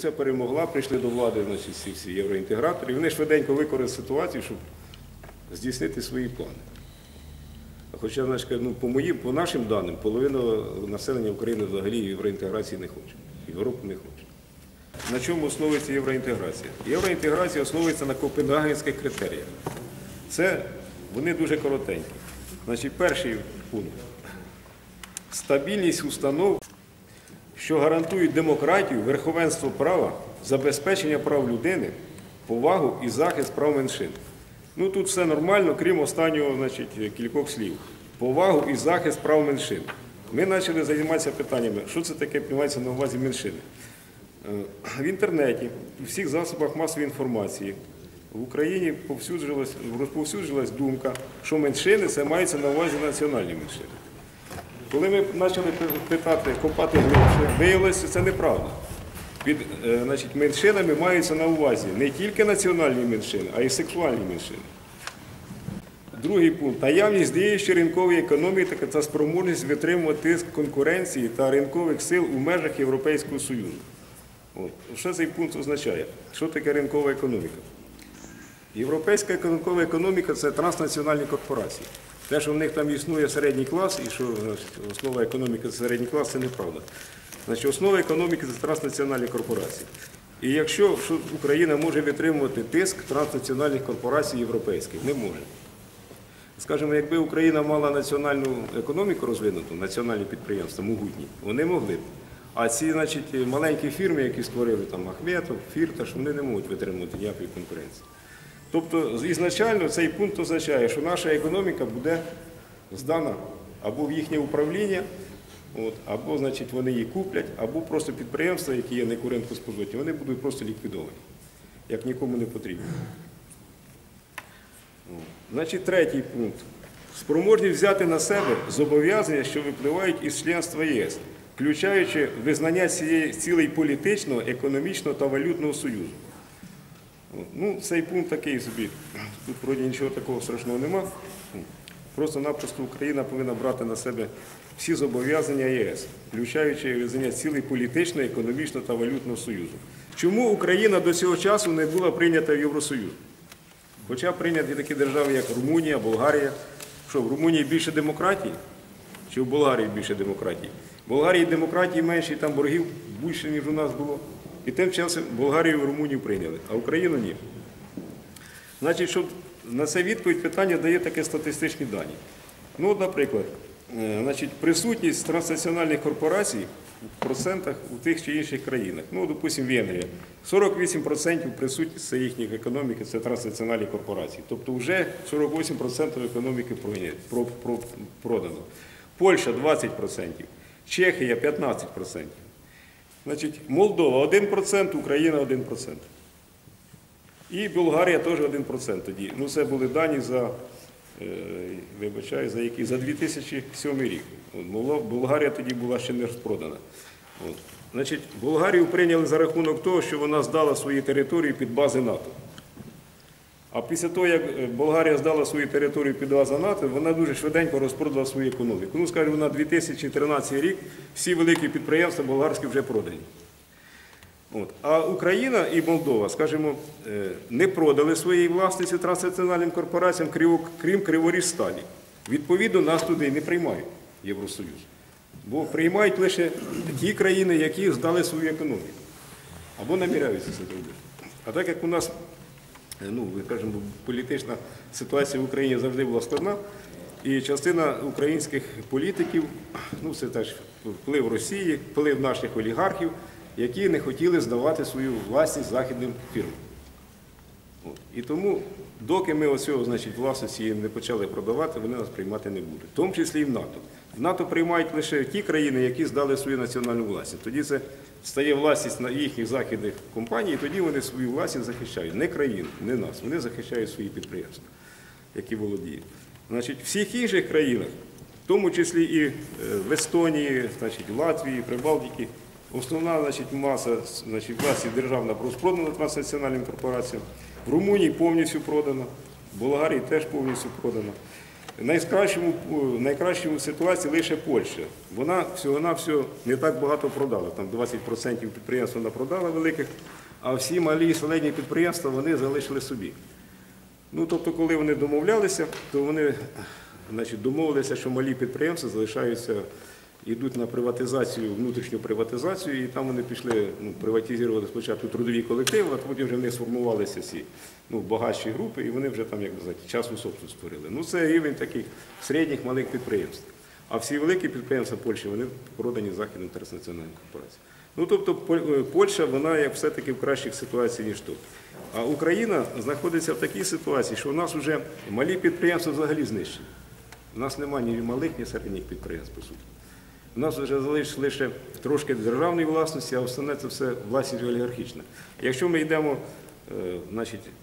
революція перемогла, прийшли до влади значить, всі, всі євроінтегратори, вони швиденько використали ситуацію, щоб здійснити свої плани. Хоча, значить, ну, по моїм, по нашим даним, половина населення України взагалі євроінтеграції не хоче. Європу не хоче. На чому основується євроінтеграція? Євроінтеграція основується на копенгагенських критеріях. Це вони дуже коротенькі. Значить, перший пункт стабільність установ, що гарантують демократію, верховенство права, забезпечення прав людини, повагу і захист прав меншин. Ну тут все нормально, крім останнього значить, кількох слів. Повагу і захист прав меншин. Ми почали займатися питаннями, що це таке приймається на увазі меншини. Е, В інтернеті, у всіх засобах масової інформації в Україні повсюджилась, розповсюджилась думка, що меншини це мається на увазі національні меншини. Коли ми почали питати, копати глибше, виявилося, що це неправда. Під е, значить, меншинами маються на увазі не тільки національні меншини, а й сексуальні меншини. Другий пункт наявність діючої ринкової економіки та спроможність витримувати тиск конкуренції та ринкових сил у межах Європейського Союзу. От. Що цей пункт означає? Що таке ринкова економіка? Європейська ринкова економіка це транснаціональні корпорації. Те, що в них там існує середній клас, і що значить, основа економіки це середній клас, це неправда. Значить, основа економіки це транснаціональні корпорації. І якщо Україна може витримувати тиск транснаціональних корпорацій європейських, не може. Скажімо, якби Україна мала національну економіку розвинуту, національні підприємства, могутні, вони могли б. А ці, значить, маленькі фірми, які створили там Ахметов, Фірташ, вони не можуть витримувати ніякої конкуренції. Тобто, ізначально цей пункт означає, що наша економіка буде здана або в їхнє управління, або значить, вони її куплять, або просто підприємства, які є некурентоспоживні, вони будуть просто ліквідовані, як нікому не потрібно. Значить, третій пункт. Спроможність взяти на себе зобов'язання, що випливають із членства ЄС, включаючи визнання цілей політичного, економічного та валютного союзу. Ну, цей пункт такий собі. Тут вроді нічого такого страшного нема. Просто-напросто Україна повинна брати на себе всі зобов'язання ЄС, включаючи визнання цілей політичного, економічного та валютного союзу. Чому Україна до цього часу не була прийнята в Євросоюз? Хоча прийняті такі держави, як Румунія, Болгарія. Що, в Румунії більше демократії? Чи в Болгарії більше демократії? В Болгарії демократії менше, і там боргів більше, ніж у нас було. І тим часом Болгарію і Румунію прийняли, а Україну ні. Значить, щоб на це відповідь питання дає таке статистичні дані. Ну, от, наприклад, е, значить, присутність транснаціональних корпорацій в процентах у тих чи інших країнах. Ну, допустимо, Венгрія. 48% присутність їхніх економіки це транснаціональні корпорації. Тобто вже 48% економіки продано. Польща 20%, Чехія 15%. Значить, Молдова 1%, Україна 1%. І Болгарія теж 1% тоді. Ну, це були дані за, е, вибачаю, за які? За 2007 рік. Болгарія тоді була ще не розпродана. От. Значить, Болгарію прийняли за рахунок того, що вона здала свої території під бази НАТО. А після того, як е, Болгарія здала свою територію під бази НАТО, вона дуже швиденько розпродала свою економіку. Ну, скажімо, на 2013 рік всі великі підприємства болгарські вже продані. От. А Україна і Молдова, скажімо, е, не продали своєї власності транснаціональним корпораціям, крім- Криворіжсталі. Відповідно, нас туди не приймають Євросоюз. Бо приймають лише ті країни, які здали свою економіку. Або наміряються це зробити. А так як у нас ну, кажемо, політична ситуація в Україні завжди була складна, і частина українських політиків, ну це теж вплив Росії, вплив наших олігархів, які не хотіли здавати свою власність західним фірмам. І тому, доки ми оцього, значить, власності не почали продавати, вони нас приймати не будуть. В тому числі і в НАТО. В НАТО приймають лише ті країни, які здали свою національну власність. Тоді це стає власність на їхніх західних компаній, і тоді вони свою власність захищають. Не країну, не нас. Вони захищають свої підприємства, які володіють. Значить, в всіх інших країнах, в тому числі і е, в Естонії, значить, в Латвії, Прибалтиці, основна значить, маса значить, власність державна розпродана транснаціональним корпораціям. В Румунії повністю продана, в Болгарії теж повністю продана. найкращому, в найкращому ситуації лише Польща. Вона всього-навсього не так багато продала. Там 20% підприємств вона продала великих, а всі малі і середні підприємства вони залишили собі. Ну, тобто, коли вони домовлялися, то вони значить, домовилися, що малі підприємства залишаються, йдуть на приватизацію, внутрішню приватизацію, і там вони пішли, ну, приватизували спочатку трудові колективи, а потім вже в них сформувалися ці ну, багатші групи, і вони вже там, як казати, частну собственность створили. Ну, це рівень таких середніх малих підприємств. А всі великі підприємства Польщі вони продані західним транснаціональним корпораціям. Ну, тобто е, Польща, вона як все-таки в кращих ситуаціях, ніж тут. А Україна знаходиться в такій ситуації, що у нас вже малі підприємства взагалі знищені. У нас немає ні малих, ні середніх підприємств, по суті. У нас вже залишилось лише трошки державної власності, а основне це все власність олігархічна. Якщо ми йдемо, е,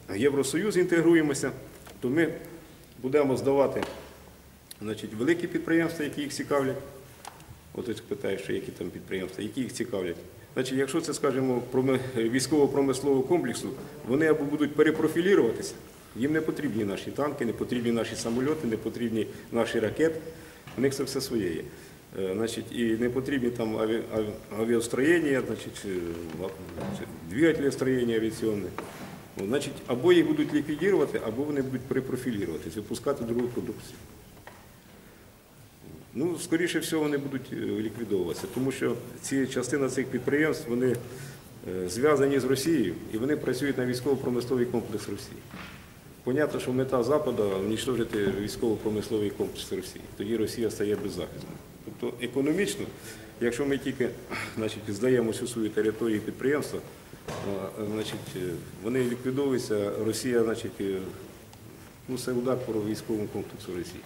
в Євросоюз інтегруємося, то ми будемо здавати значить, великі підприємства, які їх цікавлять. От питаєш, що які там підприємства, які їх цікавлять. Значить, якщо це, скажімо, військово-промислового комплексу, вони або будуть перепрофіліруватися, їм не потрібні наші танки, не потрібні наші самольоти, не потрібні наші ракети. У них це все своє є. Е, Значить, і не потрібні там аві- аві- авіастроєння, значить, е, двигателестроєння авіаційне. Значить, або їх будуть ліквідувати, або вони будуть перепрофіліруватися, випускати другу продукцію. Ну, скоріше всього, вони будуть е, ліквідовуватися, тому що ці частина цих підприємств вони зв'язані з Росією і вони працюють на військово-промисловий комплекс Росії. Понятно, що мета Запада унічтожити військово-промисловий комплекс Росії. Тоді Росія стає беззахисною. Тобто економічно, якщо ми тільки значить, здаємо всю свою територію підприємства, значить, е, вони ліквідовуються, Росія, значить, е, ну, це удар по військовому комплексу Росії.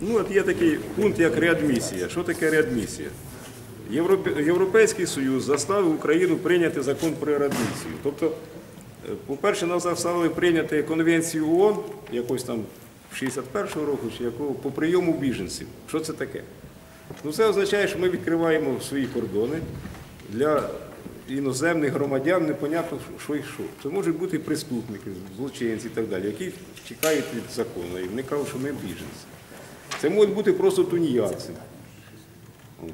Ну, от є такий пункт, як реадмісія. Що таке реадмісія? Європейський Союз заставив Україну прийняти закон про реадмісію. Тобто, е, по-перше, нас заставили прийняти конвенцію ООН, якось там 61-го року, чи якого, по прийому біженців. Що це таке? Ну, це означає, що ми відкриваємо свої кордони для іноземних громадян, непонятно, що і що. Це можуть бути преступники, злочинці і так далі, які тікають від закону, і вони кажуть, що ми біженці. Це можуть бути просто тунеядці,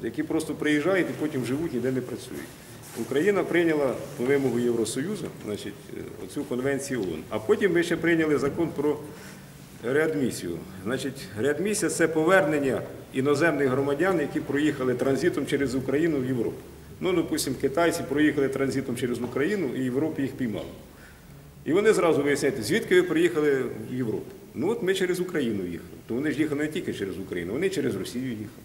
які просто приїжджають і потім живуть, ніде не працюють. Україна прийняла по вимогу Євросоюзу значить, е, оцю конвенцію ООН. А потім ми ще прийняли закон про реадмісію. Значить, реадмісія це повернення іноземних громадян, які проїхали транзитом через Україну в Європу. Ну, допустимо, китайці проїхали транзитом через Україну і в Європі їх піймали. І вони зразу виясняють, звідки ви приїхали в Європу. Ну от ми через Україну їхали. То вони ж їхали не тільки через Україну, вони через Росію їхали.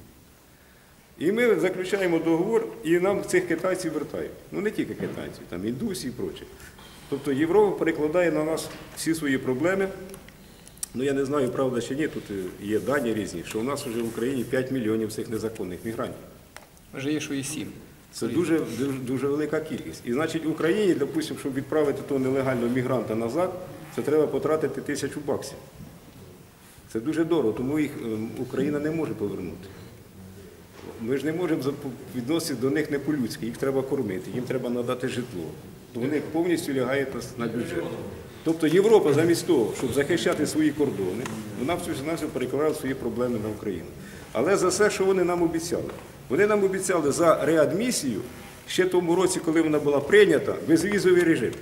І ми заключаємо договор, і нам цих китайців вертають. Ну не тільки китайців, там індусі і проче. Тобто Європа перекладає на нас всі свої проблеми. Ну я не знаю, правда чи ні, тут е, є дані різні, що у нас вже в Україні 5 мільйонів цих незаконних мігрантів. Вже є, що і сім. Це дуже, дуже, дуже велика кількість. І значить, в Україні, допустимо, щоб відправити того нелегального мігранта назад, це треба потратити тисячу баксів. Це дуже дорого, тому їх ем, Україна не може повернути. Ми ж не можемо відноситися до них не по-людськи, їх треба кормити, їм треба надати житло. То вони повністю лягають на бюджет. Тобто Європа замість того, щоб захищати свої кордони, вона всю перекладає свої проблеми на Україну. Але за все, що вони нам обіцяли. Вони нам обіцяли за реадмісію ще тому році, коли вона була прийнята, безвізовий режим.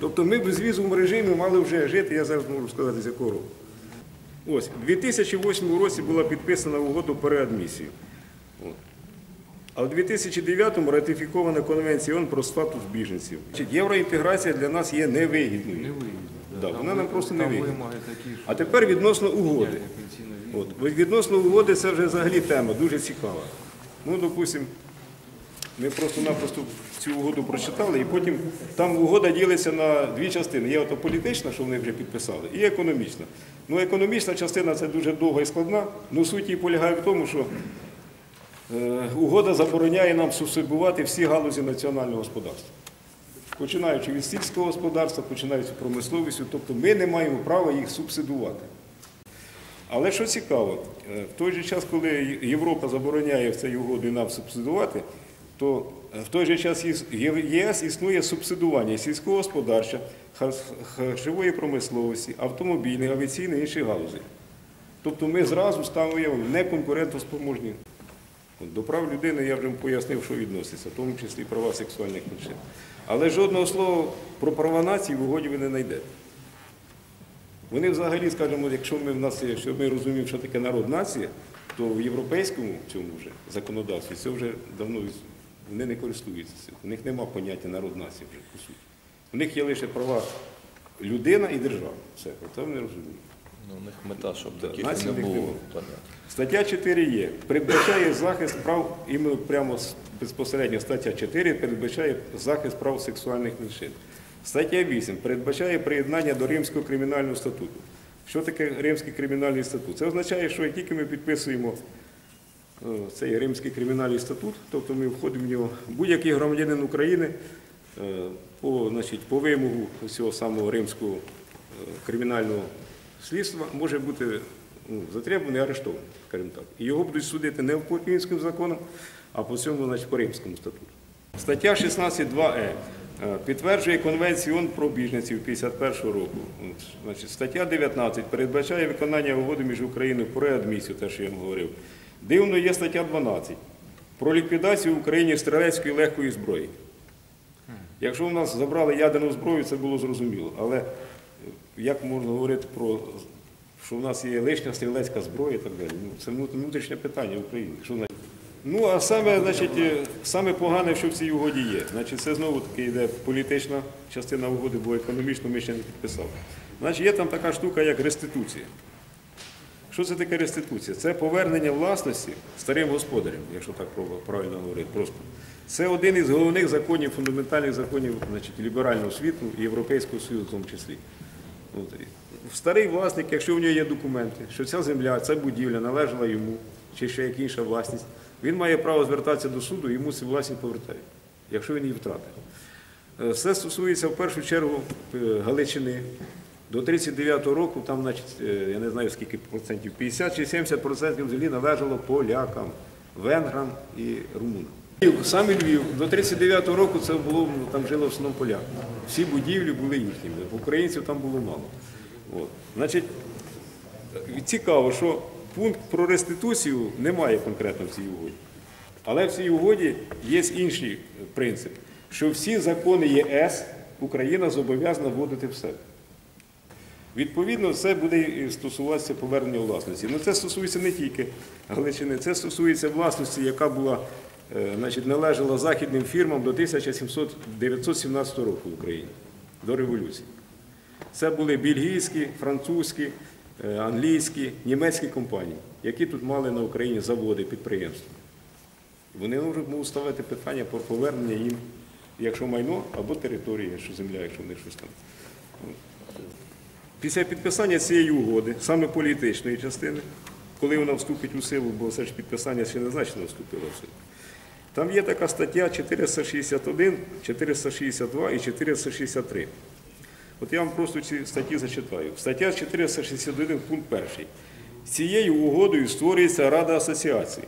Тобто ми в безвізовому режимі мали вже жити, я зараз можу сказати, з якого року. Ось, у 2008 році була підписана угода про реадмісію. А в 2009-му ратифікована конвенція ООН про статус біженців. Євроінтеграція для нас є невигідною. Невигідно. Да, вона нам просто не вигідна. А тепер відносно угоди. От. Відносно угоди це вже взагалі тема дуже цікава. Ну, допустимо, ми просто-напросто цю угоду прочитали, і потім там угода ділиться на дві частини. Є ото політична, що вони вже підписали, і економічна. Ну, економічна частина це дуже довга і складна. Ну, суть її полягає в тому, що угода забороняє нам субсидувати всі галузі національного господарства. Починаючи від сільського господарства, починаючи промисловістю, тобто ми не маємо права їх субсидувати. Але що цікаво, е, в той же час, коли Європа забороняє в цій угоді нам субсидувати, то е, в той же час ЄС- існує субсидування сільського господарства, хар- харчової промисловості, автомобільних, авіаційних і інших галузей. Тобто ми зразу ставимо неконкурентоспроможні. До прав людини я вже пояснив, що відноситься, в тому числі права сексуальних меншин. Але жодного слова про права нації в угоді ви не знайдете. Вони взагалі, скажімо, якщо ми в нас, якщо ми розуміємо, що таке народ нація, то в європейському цьому вже законодавстві це вже давно вони не користуються цим. У них нема поняття народ нації вже по суті. У них є лише права людина і держава. Все, це вони розуміють. Ну, у них мета, щоб Да, таких не було. Понятно. Стаття 4 є. Передбачає захист прав, іменно прямо безпосередньо стаття 4 передбачає захист прав сексуальних меншин. Стаття 8 передбачає приєднання до Римського кримінального статуту. Що таке Римський кримінальний статут? Це означає, що як тільки ми підписуємо е, цей Римський кримінальний статут, тобто ми входимо в нього, будь-який громадянин України е, по, значить, по вимогу цього самого римського е, кримінального слідства може бути ну, затребуваний, арештований, скажімо так. І його будуть судити не по українським законам, а по цьому, значить, по римському статуту. Стаття 16.2е е, підтверджує Конвенцію ООН про біженців 51 року. Значить, стаття 19 передбачає виконання угоди між Україною про реадмісію, те, що я вам говорив. Дивно є стаття 12 про ліквідацію в Україні стрілецької легкої зброї. Якщо в нас забрали ядерну зброю, це було зрозуміло. Але як можна говорити про що в нас є лишня стрілецька зброя і так далі? Ну, це внутрішнє питання в Україні. Що? Ну, а саме, значить, е, саме погане, що в цій угоді є. Значить, це знову таки йде політична частина угоди, бо економічно ми ще не підписали. Значить, є там така штука, як реституція. Що це таке реституція? Це повернення власності старим господарям, якщо так правильно говорити. Просто. Це один із головних законів, фундаментальних законів значить, ліберального світу і Європейського Союзу в тому числі. Старий власник, якщо в нього є документи, що ця земля, ця будівля належала йому, чи ще як інша власність, він має право звертатися до суду йому цю власність повертають, якщо він її втратив. Е, Все стосується в першу чергу е, Галичини. До 39-го року, там, значить, е, я не знаю скільки процентів, 50 чи 70 процентів землі належало полякам, венграм і румунам. Саме Львів до 39-го року це було, ну, там жило в основному поляки. Всі будівлі були їхніми, українців там було мало. От. Значить, цікаво, що пункт про реституцію немає конкретно в цій угоді. Але в цій угоді є інший принцип, що всі закони ЄС Україна зобов'язана вводити в себе. Відповідно, це буде стосуватися повернення власності. Ну, це стосується не тільки Галичини, це стосується власності, яка була, значить, належала західним фірмам до 1917 року в Україні, до революції. Це були бельгійські, французькі, е, англійські, німецькі компанії, які тут мали на Україні заводи, підприємства. Вони можуть ставити питання про повернення їм, якщо майно або територія, якщо земля, якщо в них щось там. Після підписання цієї угоди, саме політичної частини, коли вона вступить у силу, бо це ж підписання ще не значно вступило в силу. Там є така стаття 461, 462 і 463. От я вам просто ці статті зачитаю. Стаття 461, пункт 1. Цією угодою створюється Рада асоціації.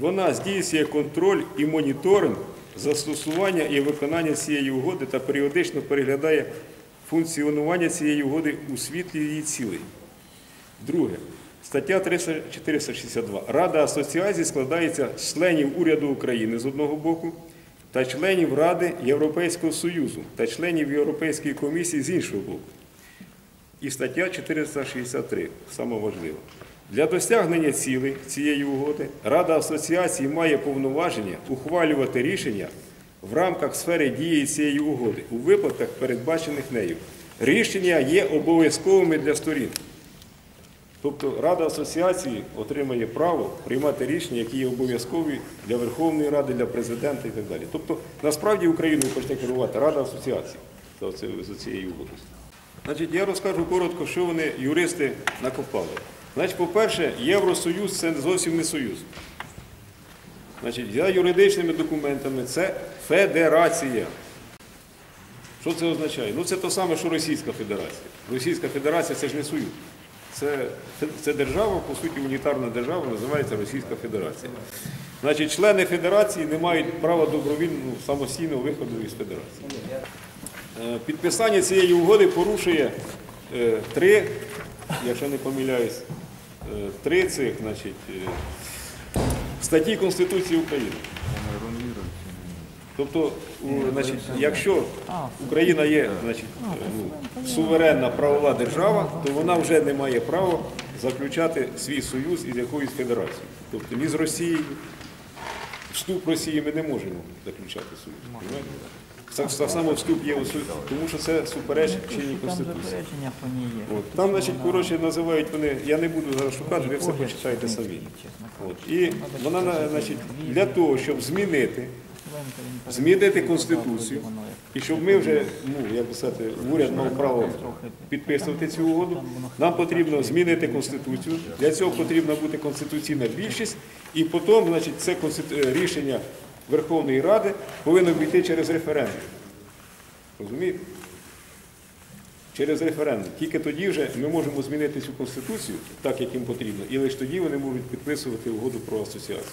Вона здійснює контроль і моніторинг застосування і виконання цієї угоди та періодично переглядає функціонування цієї угоди у світлі її цілей. Друге. Стаття 300 462. Рада асоціації складається з членів уряду України з одного боку та членів Ради Європейського Союзу та членів Європейської комісії з іншого боку. І стаття 463, саме важливе. Для досягнення цілей цієї угоди Рада асоціації має повноваження ухвалювати рішення в рамках сфери дії цієї угоди у випадках, передбачених нею. Рішення є обов'язковими для сторін. Тобто Рада асоціації отримає право приймати рішення, які є обов'язкові для Верховної Ради, для президента і так далі. Тобто, насправді Україною почне керувати Рада асоціації за цією угодою. Значить, я розкажу коротко, що вони, юристи, накопали. Значить, по-перше, Євросоюз це зовсім не союз. Значить, за юридичними документами це федерація. Що це означає? Ну це те саме, що Російська Федерація. Російська Федерація це ж не союз. Це, це держава, по суті, унітарна держава, називається Російська Федерація. Значить, члени федерації не мають права добровільного самостійного виходу із федерації. Е, Підписання цієї угоди порушує е, три, якщо не помиляюсь, е, три цих, значить, статті Конституції України. Тобто, значить, якщо Україна є значить, ну, суверенна правова держава, то вона вже не має права заключати свій союз із якоюсь федерацією. Тобто ні з Росією, вступ Росії ми не можемо заключати союз. Так, само вступ є у союз, тому що це суперечить чинній Конституції. От. Там, значить, коротше, називають вони, я не буду зараз шукати, ви все почитаєте самі. От. І вона, на- значить, для того, щоб змінити, змінити Конституцію, і щоб ми вже, ну, як сказати, уряд мав право підписувати цю угоду, нам потрібно змінити Конституцію. Для цього потрібна бути конституційна більшість, і потім, значить, це рішення Верховної Ради повинно війти через референдум. Розумієте? Через референдум. Тільки тоді вже ми можемо змінити цю конституцію так, як їм потрібно, і лише тоді вони можуть підписувати угоду про асоціацію.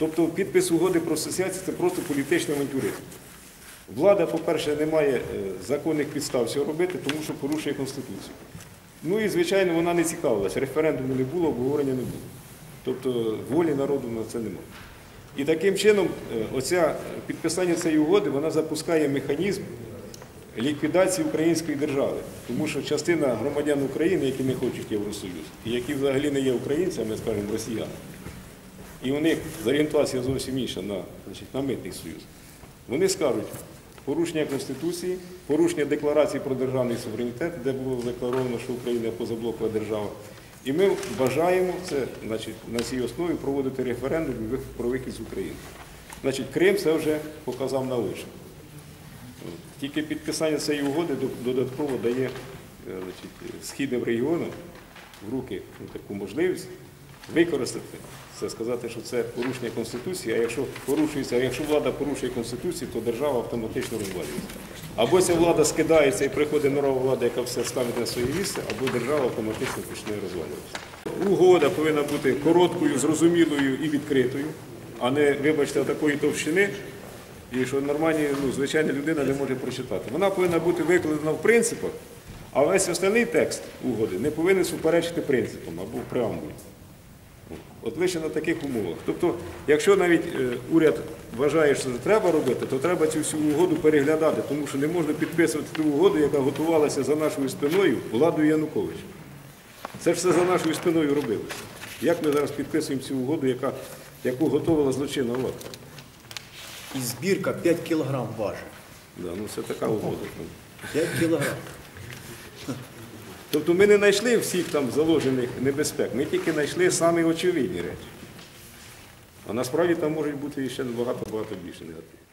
Тобто підпис угоди про асоціацію це просто політичний авантюризм. Влада, по-перше, не має е, законних підстав цього робити, тому що порушує Конституцію. Ну і, звичайно, вона не цікавилася. Референдуму не було, обговорення не було. Тобто волі народу на це немає. І таким чином, е, оця підписання цієї угоди вона запускає механізм ліквідації української держави. Тому що частина громадян України, які не хочуть Євросоюз, і які взагалі не є українцями, скажімо, росіяни, і у них зорієнтація зовсім інша на, значить, на митний союз. Вони скажуть, порушення Конституції, порушення декларації про державний суверенітет, де було задекларовано, що Україна позаблокова держава. І ми бажаємо це, значить, на цій основі проводити референдум про вихід з України. Значить, Крим це вже показав на лише. Тільки підписання цієї угоди додатково дає е, значить, східним регіонам в руки ну, таку можливість використати це, сказати, що це порушення Конституції, а якщо порушується, а якщо влада порушує Конституцію, то держава автоматично розвалюється. Або ця влада скидається і приходить нова влада, яка все ставить на своє місце, або держава автоматично почне розвалюватися. Угода повинна бути короткою, зрозумілою і відкритою, а не, вибачте, такої товщини, і що нормальні, ну, звичайна людина не може прочитати. Вона повинна бути викладена в принципах, а весь остальний текст угоди не повинен суперечити принципам або преамбулі. От лише на таких умовах. Тобто, якщо навіть е, уряд вважає, що це треба робити, то треба цю всю угоду переглядати, тому що не можна підписувати ту угоду, яка готувалася за нашою спиною владою Януковича. Це ж все за нашою спиною робилося. Як ми зараз підписуємо цю угоду, яка, яку готувала злочинна влада? І збірка 5 кілограм важить. Да, ну це така угода. 5 кілограм. Тобто ми не знайшли всіх там заложених небезпек, ми тільки знайшли самі очевидні речі. А насправді там можуть бути ще набагато-багато більше негативів.